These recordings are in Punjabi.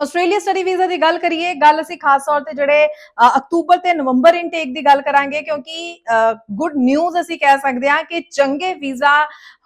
ਆਸਟ੍ਰੇਲੀਆ ਸਟੱਡੀ ਵੀਜ਼ਾ ਦੀ ਗੱਲ ਕਰੀਏ ਗੱਲ ਅਸੀਂ ਖਾਸ ਤੌਰ ਤੇ ਜਿਹੜੇ ਅਕਤੂਬਰ ਤੇ ਨਵੰਬਰ ਇਨਟੇਕ ਦੀ ਗੱਲ ਕਰਾਂਗੇ ਕਿਉਂਕਿ ਗੁੱਡ ਨਿਊਜ਼ ਅਸੀਂ ਕਹਿ ਸਕਦੇ ਹਾਂ ਕਿ ਚੰਗੇ ਵੀਜ਼ਾ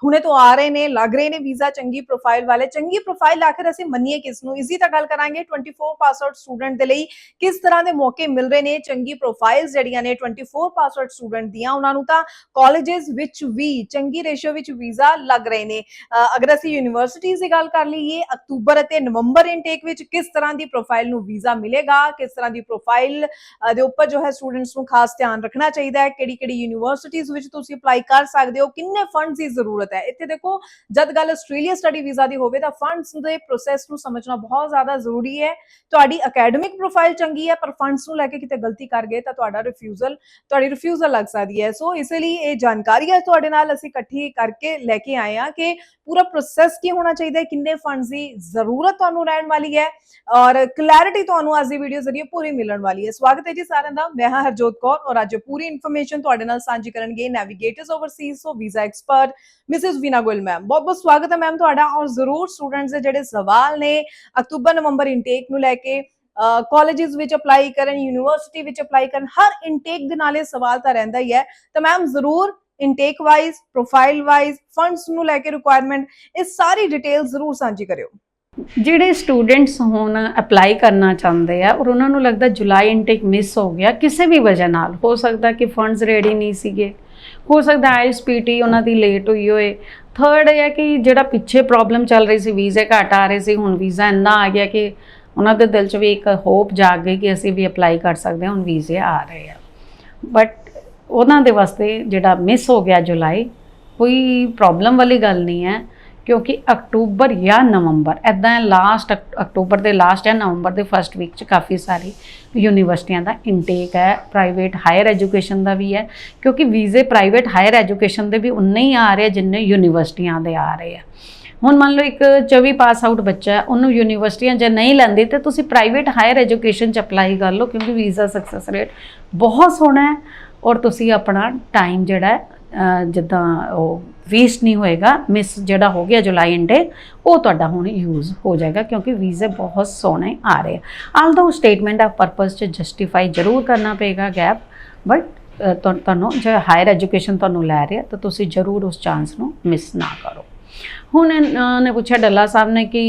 ਹੁਣੇ ਤੋਂ ਆ ਰਹੇ ਨੇ ਲੱਗ ਰਹੇ ਨੇ ਵੀਜ਼ਾ ਚੰਗੀ ਪ੍ਰੋਫਾਈਲ ਵਾਲੇ। ਚੰਗੀ ਪ੍ਰੋਫਾਈਲ ਆਖਰ ਅਸੀਂ ਮੰਨੀਏ ਕਿਸ ਨੂੰ? ਇਜ਼ੀ ਤਾਂ ਗੱਲ ਕਰਾਂਗੇ 24 ਪਾਸ ਆਊਟ ਸਟੂਡੈਂਟ ਦੇ ਲਈ ਕਿਸ ਤਰ੍ਹਾਂ ਦੇ ਮੌਕੇ ਮਿਲ ਰਹੇ ਨੇ ਚੰਗੀ ਪ੍ਰੋਫਾਈਲਸ ਜਿਹੜੀਆਂ ਨੇ 24 ਪਾਸ ਆਊਟ ਸਟੂਡੈਂਟ ਦੀਆਂ ਉਹਨਾਂ ਨੂੰ ਤਾਂ ਕਾਲਜਸ ਵਿੱਚ ਵੀ ਚੰਗੀ ਰੇਸ਼ੋ ਵਿੱਚ ਵੀਜ਼ਾ ਲੱਗ ਰਹੇ ਨੇ। ਅ, ਅਗਰ ਅਸੀਂ ਯੂਨੀਵਰਸਿਟੀਆਂ ਦੀ ਗੱਲ ਕਰ ਲਈਏ ਅਕਤੂਬਰ ਅਤੇ ਨਵੰਬਰ ਇਨਟੇਕ ਵਿੱਚ ਕਿਸ ਕਿਸ ਤਰ੍ਹਾਂ ਦੀ ਪ੍ਰੋਫਾਈਲ ਨੂੰ ਵੀਜ਼ਾ ਮਿਲੇਗਾ, ਕਿਸ ਤਰ੍ਹਾਂ ਦੀ ਪ੍ਰੋਫਾਈਲ ਦੇ ਉੱਪਰ ਜੋ ਹੈ ਸਟੂਡੈਂਟਸ ਨੂੰ ਖਾਸ ਧਿਆਨ ਰੱਖਣਾ ਚਾਹੀਦਾ ਹੈ ਕਿਹੜੀ ਕਿਹੜੀ ਯੂਨੀਵਰਸਿਟੀਆਂ ਵਿੱਚ ਤੁਸੀਂ ਅਪਲਾਈ ਕਰ ਸਕਦੇ ਹੋ, ਕਿੰਨੇ ਫੰਡਸ ਦੀ ਜ਼ਰੂਰਤ ਹੈ। ਇੱਥੇ ਦੇਖੋ, ਜਦ ਗੱਲ ਆਸਟ੍ਰੇਲੀਆ ਸਟੱਡੀ ਵੀਜ਼ਾ ਦੀ ਹੋਵੇ ਤਾਂ ਫੰਡਸ ਦੇ ਪ੍ਰੋਸੈਸ ਨੂੰ ਸਮਝਣਾ ਬਹੁਤ ਜ਼ਿਆਦਾ ਜ਼ਰੂਰੀ ਹੈ। ਤੁਹਾਡੀ ਅਕੈਡਮਿਕ ਪ੍ਰੋਫਾਈਲ ਚੰਗੀ ਹੈ, ਪਰ ਫੰਡਸ ਨੂੰ ਲੈ ਕੇ ਕਿਤੇ ਗਲਤੀ ਕਰ ਗਏ ਤਾਂ ਤੁਹਾਡਾ ਰਿਫਿਊਜ਼ਲ ਤੁਹਾਡੀ ਰਿਫਿਊਜ਼ਲ ਲੱਗ ਸਕਦੀ ਹੈ। ਸੋ ਇਸ ਲਈ ਇਹ ਜਾਣਕਾਰੀ ਹੈ ਤੁਹਾਡੇ ਨਾਲ ਅਸੀਂ ਇਕੱਠੀ ਕਰਕੇ ਲੈ ਕੇ ਆਏ ਹਾਂ ਕਿ ਪੂਰਾ ਪ੍ਰੋਸੈਸ ਕੀ ਹੋਣਾ ਚਾਹੀਦਾ ਹੈ, ਕਿੰਨੇ ਫੰਡਸ ਦੀ ਜ਼ਰੂਰਤ ਤੁਹਾਨੂੰ ਰਹਿਣ ਵਾਲੀ ਹੈ। ਔਰ ਕਲੈਰਿਟੀ ਤੁਹਾਨੂੰ ਅੱਜ ਦੀ ਵੀਡੀਓ ਜ਼ਰੀਏ ਪੂਰੀ ਮਿਲਣ ਵਾਲੀ ਹੈ। ਸਵਾਗਤ ਹੈ ਜੀ ਸਾਰਿਆਂ ਦਾ। ਮੈਂ ਹਾਂ ਹਰਜੋਤ ਕੌਰ ਔਰ ਅੱਜ ਪੂਰੀ ਇਨਫੋਰਮੇਸ਼ਨ ਤੁਹਾਡੇ ਨਾਲ ਸਾਂਝੀ ਕਰਨਗੇ navigators overseas so visa expert Mrs Veena Goyal ma'am ਬਹੁਤ ਬਹੁਤ ਸਵਾਗਤ ਹੈ ਮੈਮ ਤੁਹਾਡਾ ਔਰ ਜ਼ਰੂਰ ਸਟੂਡੈਂਟਸ ਦੇ ਜਿਹੜੇ ਸਵਾਲ ਨੇ ਅਕਤੂਬਰ ਨਵੰਬਰ ਇਨਟੇਕ ਨੂੰ ਲੈ ਕੇ ਕਾਲਜਸ ਵਿੱਚ ਅਪਲਾਈ ਕਰਨ ਯੂਨੀਵਰਸਿਟੀ ਵਿੱਚ ਅਪਲਾਈ ਕਰਨ, ਹਰ ਇਨਟੇਕ ਦੇ ਨਾਲ ਇਹ ਸਵਾਲ ਤਾਂ ਰਹਿੰਦਾ ਹੀ ਹੈ। ਤਾਂ ਮੈਮ ਜ਼ਰੂਰ intake wise profile wise funds ਨੂੰ ਲੈ ਕੇ ਰਿਕੁਆਇਰਮੈਂਟ ਇਹ ਸਾਰੀ ਡਿਟੇਲ ਜ਼ਰੂਰ ਸਾਂਝੀ ਕਰਿਓ। ਜਿਹੜੇ ਸਟੂਡੈਂਟਸ ਹੁਣ ਅਪਲਾਈ ਕਰਨਾ ਚਾਹੁੰਦੇ ਆ, ਔਰ ਉਹਨਾਂ ਨੂੰ ਲੱਗਦਾ ਜੁਲਾਈ ਇਨਟੇਕ ਮਿਸ ਹੋ ਗਿਆ, ਕਿਸੇ ਵੀ ਵਜ੍ਹਾ ਨਾਲ। ਹੋ ਸਕਦਾ ਕਿ ਫੰਡਸ ਰੈਡੀ ਨਹੀਂ ਸੀਗੇ। ਹੋ ਸਕਦਾ ਆਈਐਸਪੀਟੀ ਉਹਨਾਂ ਦੀ ਲੇਟ ਹੋਈ ਹੋਏ। ਥਰਡ ਇਹ ਹੈ ਕਿ ਜਿਹੜਾ ਪਿੱਛੇ ਪ੍ਰੋਬਲਮ ਚੱਲ ਰਹੀ ਸੀ, ਵੀਜ਼ੇ ਘੱਟ ਆ ਰਹੇ ਸੀ, ਹੁਣ ਵੀਜ਼ਾ ਇੰਨਾ ਆ ਗਿਆ ਕਿ ਉਹਨਾਂ ਦੇ ਦਿਲ 'ਚ ਵੀ ਇੱਕ ਹੋਪ ਜਾਗ ਗਈ ਕਿ ਅਸੀਂ ਵੀ ਅਪਲਾਈ ਕਰ ਸਕਦੇ ਹਾਂ, ਹੁਣ ਵੀਜ਼ੇ ਆ ਰਹੇ ਆ। ਬਟ ਉਹਨਾਂ ਦੇ ਵਾਸਤੇ ਜਿਹੜਾ ਮਿਸ ਹੋ ਗਿਆ ਜੁਲਾਈ, ਕੋਈ ਪ੍ਰੋਬਲਮ ਵਾਲੀ ਗੱਲ ਨਹੀਂ ਹੈ। ਕਿਉਂਕਿ ਅਕਤੂਬਰ ਜਾਂ ਨਵੰਬਰ ਐਦਾਂ ਲਾਸਟ ਅਕਤੂਬਰ ਦੇ ਲਾਸਟ ਜਾਂ ਨਵੰਬਰ ਦੇ ਫਰਸਟ ਵੀਕ ਚ ਕਾਫੀ ਸਾਰੀ ਯੂਨੀਵਰਸਿਟੀਆਂ ਦਾ ਇਨਟੇਕ ਹੈ ਪ੍ਰਾਈਵੇਟ ਹਾਇਰ ਐਜੂਕੇਸ਼ਨ ਦਾ ਵੀ ਹੈ, ਕਿਉਂਕਿ ਵੀਜ਼ੇ ਪ੍ਰਾਈਵੇਟ ਹਾਇਰ ਐਜੂਕੇਸ਼ਨ ਦੇ ਵੀ ਉਨੇ ਹੀ ਆ ਰਹੇ ਆ ਜਿੰਨੇ ਯੂਨੀਵਰਸਿਟੀਆਂ ਦੇ ਆ ਰਹੇ ਆ। ਹੁਣ ਮੰਨ ਲਓ ਇੱਕ 24 ਪਾਸ ਆਊਟ ਬੱਚਾ ਉਹਨੂੰ ਯੂਨੀਵਰਸਿਟੀਆਂ ਜੇ ਨਹੀਂ ਲੈਂਦੀ ਤੇ ਤੁਸੀਂ ਪ੍ਰਾਈਵੇਟ ਹਾਇਰ ਐਜੂਕੇਸ਼ਨ ਚ ਅਪਲਾਈ ਕਰ ਲਓ ਕਿਉਂਕਿ ਵੀਜ਼ਾ ਸਕਸੈਸ ਰੇਟ ਬਹੁਤ ਸੋਹਣਾ ਹੈ ਔਰ ਤੁਸੀਂ ਆਪਣਾ ਟਾਈਮ ਜਿਹੜਾ ਜਿੱਦਾਂ ਉਹ ਵੇਸਟ ਨਹੀਂ ਹੋਏਗਾ ਮਿਸ ਜਿਹੜਾ ਹੋ ਗਿਆ ਜੁਲਾਈ ਇਨਟੇਕ ਉਹ ਤੁਹਾਡਾ ਹੁਣ ਯੂਜ਼ ਹੋ ਜਾਏਗਾ ਕਿਉਂਕਿ ਵੀਜ਼ੇ ਬਹੁਤ ਸੋਹਣੇ ਆ ਰਹੇ ਆ। ਆਲਦੋ ਸਟੇਟਮੈਂਟ ਆ ਪਰਪਸ ਚ ਜਸਟੀਫਾਈ ਜ਼ਰੂਰ ਕਰਨਾ ਪਏਗਾ ਗੈਪ ਬਟ ਤੁਹਾਨੂੰ ਜੇ ਹਾਇਰ ਐਜੂਕੇਸ਼ਨ ਤੁਹਾਨੂੰ ਲੈ ਰਿਹਾ ਤਾਂ ਤੁਸੀਂ ਜ਼ਰੂਰ ਉਸ ਚਾਂਸ ਨੂੰ ਮਿਸ ਨਾ ਕਰੋ। ਹੁਣ ਇਹਨਾਂ ਨੇ ਪੁੱਛਿਆ ਡੱਲਾ ਸਾਹਿਬ ਨੇ ਕਿ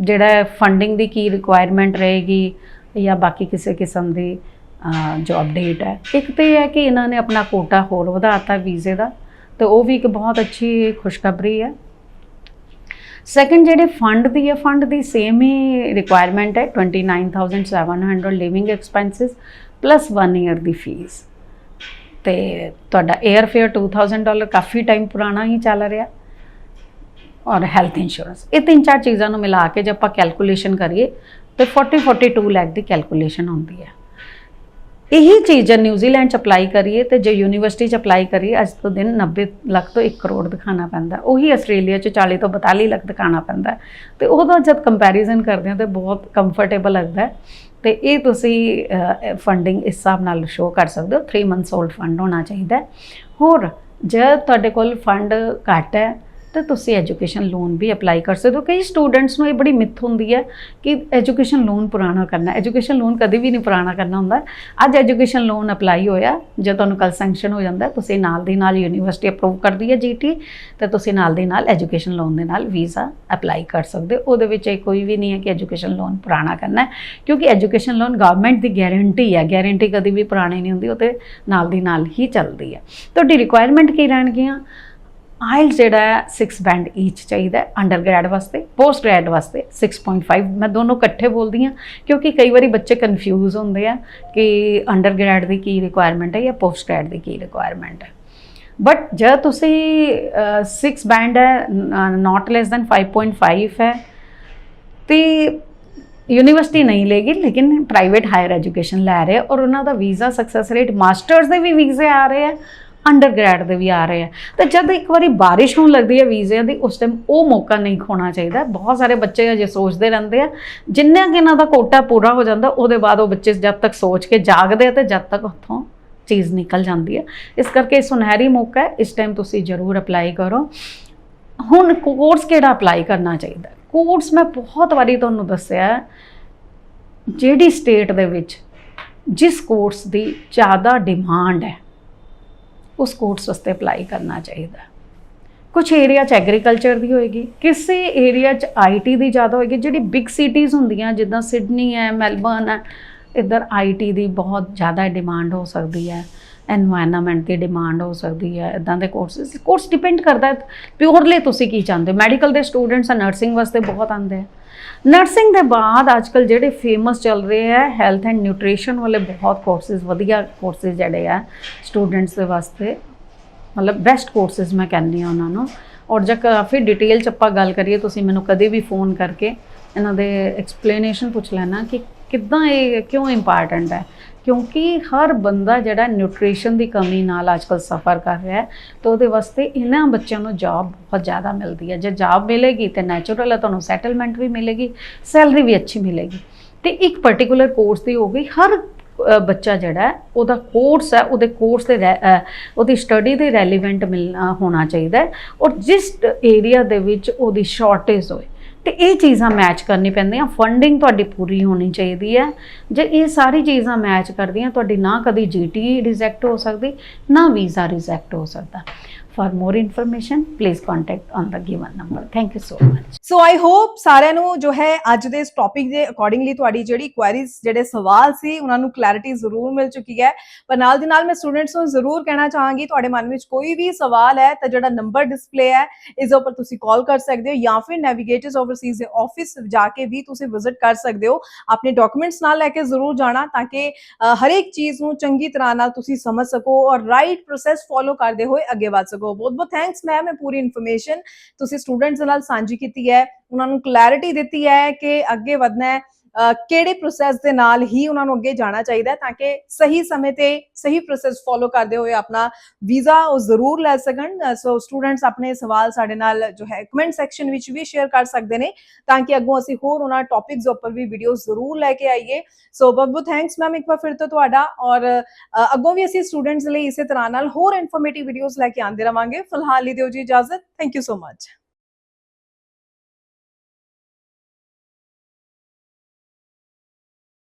ਜਿਹੜਾ ਫੰਡਿੰਗ ਦੀ ਕੀ ਰਿਕੁਆਇਰਮੈਂਟ ਰਹੇਗੀ ਜਾਂ ਬਾਕੀ ਕਿਸੇ ਕਿਸਮ ਦੀ ਅਹ, ਜੋ ਅਪਡੇਟ ਹੈ। ਇੱਕ ਤੇ ਇਹ ਹੈ ਕਿ ਇਹਨਾਂ ਨੇ ਆਪਣਾ ਕੋਟਾ ਹੋਰ ਵਧਾਤਾ ਵੀਜ਼ੇ ਦਾ ਤੇ ਉਹ ਵੀ ਇੱਕ ਬਹੁਤ ਅੱਛੀ ਖੁਸ਼ਖਬਰੀ ਹੈ। ਸੈਕੰਡ ਜਿਹੜੇ ਫੰਡ ਦੀ ਹੈ ਫੰਡ ਦੀ ਸੇਮ ਹੀ ਰਿਕੁਆਇਰਮੈਂਟ ਹੈ 29700 ਲਿਵਿੰਗ ਐਕਸਪੈਂਸਸ ਪਲੱਸ 1 ਇਅਰ ਦੀ ਫੀਸ ਤੇ ਤੁਹਾਡਾ 에ਅਰ ਫੇਅਰ 2000 ਡਾਲਰ ਕਾਫੀ ਟਾਈਮ ਪੁਰਾਣਾ ਹੀ ਚੱਲ ਰਿਹਾ। ਔਰ ਹੈਲਥ ਇੰਸ਼ੋਰੈਂਸ ਇਹ ਤਿੰਨ ਚਾਰ ਚੀਜ਼ਾਂ ਨੂੰ ਮਿਲਾ ਕੇ ਜੇ ਆਪਾਂ ਕੈਲਕੂਲੇਸ਼ਨ ਕਰੀਏ ਤੇ 40 42 ਲੱਖ ਦੀ ਕੈਲਕੂਲੇਸ਼ਨ ਹੁੰਦੀ ਹੈ। ਇਹੀ ਚੀਜ਼ ਜੇ ਨਿਊਜ਼ੀਲੈਂਡ ਚ ਅਪਲਾਈ ਕਰੀਏ ਤੇ ਜੇ ਯੂਨੀਵਰਸਿਟੀ ਚ ਅਪਲਾਈ ਕਰੀਏ, ਅੱਜ ਤੋਂ ਦਿਨ 90 ਲੱਖ ਤੋਂ 1 ਕਰੋੜ ਦਿਖਾਣਾ ਪੈਂਦਾ। ਉਹੀ ਆਸਟ੍ਰੇਲੀਆ ਚ 40 ਤੋਂ 42 ਲੱਖ ਦਿਖਾਣਾ ਪੈਂਦਾ। ਤੇ ਉਹਦਾ ਜਦ ਕੰਪੈਰੀਜ਼ਨ ਕਰਦੇ ਹਾਂ ਤੇ ਬਹੁਤ ਕੰਫਰਟੇਬਲ ਲੱਗਦਾ ਹੈ। ਤੇ ਇਹ ਤੁਸੀਂ ਫੰਡਿੰਗ ਇਸ ਹਿਸਾਬ ਨਾਲ ਸ਼ੋ ਕਰ ਸਕਦੇ ਹੋ। 3 ਮੰਥਸ 올ਡ ਫੰਡ ਹੋਣਾ ਚਾਹੀਦਾ ਹੋਰ, ਜੇ ਤੁਹਾਡੇ ਕੋਲ ਫੰਡ ਘੱਟ ਹੈ ਤੇ ਤੁਸੀਂ ਐਜੂਕੇਸ਼ਨ ਲੋਨ ਵੀ ਅਪਲਾਈ ਕਰ ਸਕਦੇ ਹੋ। ਕਈ ਸਟੂਡੈਂਟਸ ਨੂੰ ਇਹ ਬੜੀ ਮਿੱਥ ਹੁੰਦੀ ਹੈ ਕਿ ਐਜੂਕੇਸ਼ਨ ਲੋਨ ਪੁਰਾਣਾ ਕਰਨਾ ਐਜੂਕੇਸ਼ਨ ਲੋਨ ਕਦੇ ਵੀ ਨਹੀਂ ਪੁਰਾਣਾ ਕਰਨਾ ਹੁੰਦਾ। ਅੱਜ ਐਜੂਕੇਸ਼ਨ ਲੋਨ ਅਪਲਾਈ ਹੋਇਆ ਜੇ ਤੁਹਾਨੂੰ ਕੱਲ ਸੈਂਕਸ਼ਨ ਹੋ ਜਾਂਦਾ, ਤੁਸੀਂ ਨਾਲ ਦੀ ਨਾਲ ਯੂਨੀਵਰਸਿਟੀ ਅਪਰੂਵ ਕਰਦੀ ਹੈ ਜੀਟੀ ਤੇ ਤੁਸੀਂ ਨਾਲ ਦੀ ਨਾਲ ਐਜੂਕੇਸ਼ਨ ਲੋਨ ਦੇ ਨਾਲ ਵੀਜ਼ਾ ਅਪਲਾਈ ਕਰ ਸਕਦੇ ਹੋ। ਉਹਦੇ ਵਿੱਚ ਇਹ ਕੋਈ ਵੀ ਨਹੀਂ ਹੈ ਕਿ ਐਜੂਕੇਸ਼ਨ ਲੋਨ ਪੁਰਾਣਾ ਕਰਨਾ ਹੈ, ਕਿਉਂਕਿ ਐਜੂਕੇਸ਼ਨ ਲੋਨ ਗਵਰਨਮੈਂਟ ਦੀ ਗਾਰੰਟੀ ਹੈ। ਗਾਰੰਟੀ ਕਦੀ ਵੀ ਪੁਰਾਣੀ ਨਹੀਂ ਹੁੰਦੀ, ਉਹ ਤੇ ਨਾਲ ਦੀ ਨਾਲ ਹੀ ਚੱਲਦੀ ਹੈ। ਤੁਹਾਡੀ ਰਿਕੁਆਇਰਮੈਂਟ ਕੀ ਰਹਿਣਗੀਆਂ? ਆਇਲ ਜਿਹੜਾ ਹੈ 6 ਬੈਂਡ ਈਚ ਚਾਹੀਦਾ ਅੰਡਰ ਗ੍ਰੈਡ ਵਾਸਤੇ ਪੋਸਟ ਗ੍ਰੈਡ ਵਾਸਤੇ 6.5 ਮੈਂ ਦੋਨੋਂ ਇਕੱਠੇ ਬੋਲਦੀ ਹਾਂ, ਕਿਉਂਕਿ ਕਈ ਵਾਰੀ ਬੱਚੇ ਕਨਫਿਊਜ਼ ਹੁੰਦੇ ਆ ਕਿ ਅੰਡਰ ਗ੍ਰੈਡ ਦੀ ਕੀ ਰਿਕੁਆਇਰਮੈਂਟ ਹੈ ਜਾਂ ਪੋਸਟ ਗ੍ਰੈਡ ਦੀ ਕੀ ਰਿਕੁਆਇਰਮੈਂਟ ਹੈ। ਬਟ ਜੇ ਤੁਸੀਂ 6 ਬੈਂਡ ਹੈ ਨਾਟ ਲੈਸ ਦੈਨ 5.5 ਹੈ, ਤੇ ਯੂਨੀਵਰਸਿਟੀ ਨਹੀਂ ਲੇਗੀ ਲੇਕਿਨ ਪ੍ਰਾਈਵੇਟ ਹਾਇਰ ਐਜੂਕੇਸ਼ਨ ਲੈ ਰਹੇ ਔਰ ਉਹਨਾਂ ਦਾ ਵੀਜ਼ਾ ਸਕਸੈਸ ਰੇਟ ਮਾਸਟਰਸ ਦੇ ਵੀ ਵੀਜ਼ੇ ਆ ਰਹੇ ਆ। ਅੰਡਰਗ੍ਰੈਡ ਦੇ ਵੀ ਆ ਰਹੇ ਆ। ਤੇ ਜਦ ਇੱਕ ਵਾਰੀ ਬਾਰਿਸ਼ ਹੋਣ ਲੱਗਦੀ ਹੈ ਵੀਜ਼ਿਆਂ ਦੀ, ਉਸ ਟਾਈਮ ਉਹ ਮੌਕਾ ਨਹੀਂ ਖੋਣਾ ਚਾਹੀਦਾ। ਬਹੁਤ ਸਾਰੇ ਬੱਚੇ ਅਜੇ ਸੋਚਦੇ ਰਹਿੰਦੇ ਆ। ਜਿੰਨੇ ਕਿ ਇਹਨਾਂ ਦਾ ਕੋਟਾ ਪੂਰਾ ਹੋ ਜਾਂਦਾ, ਉਹਦੇ ਬਾਅਦ ਉਹ ਬੱਚੇ ਜਦ ਤੱਕ ਸੋਚ ਕੇ ਜਾਗਦੇ ਆ ਤੇ ਜਦ ਤੱਕ ਉੱਥੋਂ ਚੀਜ਼ ਨਿਕਲ ਜਾਂਦੀ ਹੈ ਇਸ ਕਰਕੇ ਸੁਨਹਿਰੀ ਮੌਕਾ ਹੈ। ਇਸ ਟਾਈਮ ਤੁਸੀਂ ਜ਼ਰੂਰ ਅਪਲਾਈ ਕਰੋ। ਹੁਣ ਕੋਰਸ ਕਿਹੜਾ ਅਪਲਾਈ ਕਰਨਾ ਚਾਹੀਦਾ? ਕੋਰਸ ਮੈਂ ਬਹੁਤ ਵਾਰੀ ਤੁਹਾਨੂੰ ਦੱਸਿਆ ਜਿਹੜੀ ਸਟੇਟ ਦੇ ਵਿੱਚ ਜਿਸ ਕੋਰਸ ਦੀ ਜ਼ਿਆਦਾ ਡਿਮਾਂਡ ਹੈ ਉਸ ਕੋਰਸ ਵਾਸਤੇ ਅਪਲਾਈ ਕਰਨਾ ਚਾਹੀਦਾ। ਕੁਝ ਏਰੀਆ ਚ ਐਗਰੀਕਲਚਰ ਦੀ ਹੋਏਗੀ, ਕਿਸੇ ਏਰੀਆ ਚ ਆਈਟੀ ਦੀ ਜ਼ਿਆਦਾ ਹੋਏਗੀ, ਜਿਹੜੀ ਬਿਗ ਸਿਟੀਜ਼ ਹੁੰਦੀਆਂ, ਜਿੱਦਾਂ ਸਿਡਨੀ ਹੈ ਮੈਲਬਰਨ ਹੈ, ਇੱਧਰ ਆਈਟੀ ਦੀ ਬਹੁਤ ਜ਼ਿਆਦਾ ਡਿਮਾਂਡ ਹੋ ਸਕਦੀ ਹੈ ਐਨਵਾਇਰਨਮੈਂਟ ਦੀ ਡਿਮਾਂਡ ਹੋ ਸਕਦੀ ਹੈ, ਇਦਾਂ ਦੇ ਕੋਰਸਸ ਕੋਰਸ ਡਿਪੈਂਡ ਕਰਦਾ ਹੈ ਪਿਓਰਲੀ ਤੁਸੀਂ ਕੀ ਚਾਹੁੰਦੇ ਹੋ? ਮੈਡੀਕਲ ਦੇ ਸਟੂਡੈਂਟਸ ਆ ਨਰਸਿੰਗ ਵਾਸਤੇ ਬਹੁਤ ਆਉਂਦੇ ਆ। ਨਰਸਿੰਗ ਦੇ ਬਾਅਦ ਅੱਜਕੱਲ ਜਿਹੜੇ ਫੇਮਸ ਚੱਲ ਰਹੇ ਆ ਹੈਲਥ ਐਂਡ ਨਿਊਟ੍ਰੀਸ਼ਨ ਵਾਲੇ ਬਹੁਤ ਕੋਰਸਿਸ ਵਧੀਆ ਕੋਰਸਿਸ ਜਿਹੜੇ ਆ ਸਟੂਡੈਂਟਸ ਦੇ ਵਾਸਤੇ। ਮਤਲਬ ਬੈਸਟ ਕੋਰਸਿਸ ਮੈਂ ਕਹਿੰਦੀ ਹਾਂ ਉਹਨਾਂ ਨੂੰ। ਔਰ ਜੇ ਕਾਫੀ ਡਿਟੇਲ ਚ ਆਪਾਂ ਗੱਲ ਕਰੀਏ, ਤੁਸੀਂ ਮੈਨੂੰ ਕਦੇ ਵੀ ਫੋਨ ਕਰਕੇ ਇਹਨਾਂ ਦੇ ਐਕਸਪਲੇਨੇਸ਼ਨ ਪੁੱਛ ਲੈਣਾ ਕਿ ਕਿੱਦਾਂ ਇਹ ਕਿਉਂ ਇੰਪੋਰਟੈਂਟ ਹੈ। ਕਿਉਂਕਿ ਹਰ ਬੰਦਾ ਜਿਹੜਾ ਨਿਊਟ੍ਰੀਸ਼ਨ ਦੀ ਕਮੀ ਨਾਲ ਅੱਜਕੱਲ ਸਫਰ ਕਰ ਰਿਹਾ ਹੈ, ਤਾਂ ਉਹਦੇ ਵਾਸਤੇ ਇਹਨਾਂ ਬੱਚਿਆਂ ਨੂੰ ਜੌਬ ਬਹੁਤ ਜ਼ਿਆਦਾ ਮਿਲਦੀ ਹੈ। ਜੇ ਜੌਬ ਮਿਲੇਗੀ ਤੇ ਨੈਚੁਰਲ ਹੈ, ਤੁਹਾਨੂੰ ਸੈਟਲਮੈਂਟ ਵੀ ਮਿਲੇਗੀ ਸੈਲਰੀ ਵੀ ਅੱਛੀ ਮਿਲੇਗੀ। ਤੇ ਇੱਕ ਪਾਰਟਿਕੂਲਰ ਕੋਰਸ ਦੀ ਹੋ ਗਈ, ਹਰ ਬੱਚਾ ਜਿਹੜਾ ਉਹਦਾ ਕੋਰਸ ਹੈ, ਉਹਦੇ ਕੋਰਸ ਦੇ ਰੈ- ਉਹਦੀ ਸਟੱਡੀ ਦੇ ਰੈਲੀਵੈਂਟ ਮਿਲਣਾ, ਹੋਣਾ ਚਾਹੀਦਾ ਔਰ ਜਿਸ ਏਰੀਆ ਦੇ ਵਿੱਚ ਉਹਦੀ ਸ਼ਾਰਟੇਜ ਹੋਏ ਤੇ ਇਹ ਚੀਜ਼ਾਂ ਮੈਚ ਕਰਨੀ ਪੈਂਦੀਆਂ। ਫੰਡਿੰਗ ਤੁਹਾਡੀ ਪੂਰੀ ਹੋਣੀ ਚਾਹੀਦੀ ਹੈ। ਜੇ ਇਹ ਸਾਰੀ ਚੀਜ਼ਾਂ ਮੈਚ ਕਰਦੀਆਂ, ਤੁਹਾਡੀ ਨਾ ਕਦੀ ਜੀਟੀ ਰਿਜੈਕਟ ਹੋ ਸਕਦੀ, ਨਾ ਵੀਜ਼ਾ ਰਿਜੈਕਟ ਹੋ ਸਕਦਾ। For more information please contact on the given number thank you so much so I hope ਸਾਰਿਆਂ ਨੂੰ ਜੋ ਹੈ ਅੱਜ ਦੇ ਇਸ ਟੌਪਿਕ ਦੇ ਅਕੋਰਡਿੰਗਲੀ ਤੁਹਾਡੀ ਜਿਹੜੀ ਕੁਐਰੀਜ਼ ਜਿਹੜੇ ਸਵਾਲ ਸੀ, ਉਹਨਾਂ ਨੂੰ ਕਲੈਰਿਟੀ ਜ਼ਰੂਰ ਮਿਲ ਚੁੱਕੀ ਹੈ। ਪਰ ਨਾਲ ਦੀ ਨਾਲ ਮੈਂ ਸਟੂਡੈਂਟਸ ਨੂੰ ਜ਼ਰੂਰ ਕਹਿਣਾ ਚਾਹਾਂਗੀ, ਤੁਹਾਡੇ ਮਨ ਵਿੱਚ ਕੋਈ ਵੀ ਸਵਾਲ ਹੈ ਤਾਂ ਜਿਹੜਾ ਨੰਬਰ ਡਿਸਪਲੇ ਹੈ, ਇਸ ਉੱਪਰ ਤੁਸੀਂ ਕਾਲ ਕਰ ਸਕਦੇ ਹੋ ਜਾਂ ਫਿਰ ਨੈਵੀਗੇਟਰਸ ਓਵਰਸੀਜ਼ ਦੇ ਆਫਿਸ ਜਾ ਕੇ ਵੀ ਤੁਸੀਂ ਵਿਜ਼ਿਟ ਕਰ ਸਕਦੇ ਹੋ। ਆਪਣੇ ਡਾਕੂਮੈਂਟਸ ਨਾਲ ਲੈ ਕੇ ਜ਼ਰੂਰ ਜਾਣਾ ਤਾਂ ਕਿ ਹਰੇਕ ਚੀਜ਼ ਨੂੰ ਚੰਗੀ ਤਰ੍ਹਾਂ ਨਾਲ ਤੁਸੀਂ ਸਮਝ ਸਕੋ ਔਰ ਰਾਈਟ ਪ੍ਰੋਸੈਸ ਫੋਲੋ ਕਰਦੇ ਹੋਏ ਅੱਗੇ ਵਧ ਸਕੋ। ਬਹੁਤ ਬਹੁਤ ਥੈਂਕਸ ਮੈਮ ਮੈਂ ਪੂਰੀ ਇਨਫੋਰਮੇਸ਼ਨ ਤੁਸੀਂ ਸਟੂਡੈਂਟਸ ਨਾਲ ਸਾਂਝੀ ਕੀਤੀ ਹੈ, ਉਹਨਾਂ ਨੂੰ ਕਲੈਰਿਟੀ ਦਿੱਤੀ ਹੈ ਕਿ ਅੱਗੇ ਵਧਣਾ ਹੈ। ਕਿਹੜੇ ਪ੍ਰੋਸੈਸ ਦੇ ਨਾਲ ਹੀ ਉਹਨਾਂ ਨੂੰ ਅੱਗੇ ਜਾਣਾ ਚਾਹੀਦਾ ਤਾਂ ਕਿ ਸਹੀ ਸਮੇਂ ਤੇ ਸਹੀ ਪ੍ਰੋਸੈਸ ਫੋਲੋ ਕਰਦੇ ਹੋਏ ਆਪਣਾ ਵੀਜ਼ਾ ਉਹ ਜ਼ਰੂਰ ਲੈ ਸਕਣ। ਸੋ ਸਟੂਡੈਂਟਸ ਆਪਣੇ ਸਵਾਲ ਸਾਡੇ ਨਾਲ ਜੋ ਹੈ ਕਮੈਂਟ ਸੈਕਸ਼ਨ ਵਿੱਚ ਵੀ ਸ਼ੇਅਰ ਕਰ ਸਕਦੇ ਨੇ ਤਾਂ ਕਿ ਅੱਗੋਂ ਅਸੀਂ ਹੋਰ ਉਹਨਾਂ ਟੌਪਿਕਸ ਉੱਪਰ ਵੀ ਵੀਡੀਓ ਜ਼ਰੂਰ ਲੈ ਕੇ ਆਈਏ। ਸੋ ਬਹੁਤ ਬਹੁਤ ਥੈਂਕਸ ਮੈਮ ਇੱਕ ਵਾਰ ਫਿਰ ਤੋਂ ਤੁਹਾਡਾ ਔਰ ਅੱਗੋਂ ਵੀ ਅਸੀਂ ਸਟੂਡੈਂਟਸ ਲਈ ਇਸੇ ਤਰ੍ਹਾਂ ਨਾਲ ਹੋਰ ਇਨਫੋਰਮੇਟਿਵ ਵੀਡੀਓਜ਼ ਲੈ ਕੇ ਆਉਂਦੇ ਰਵਾਂਗੇ। ਫਿਲਹਾਲ ਲਈ ਦਿਓ ਜੀ ਇਜਾਜ਼ਤ। Thank you so much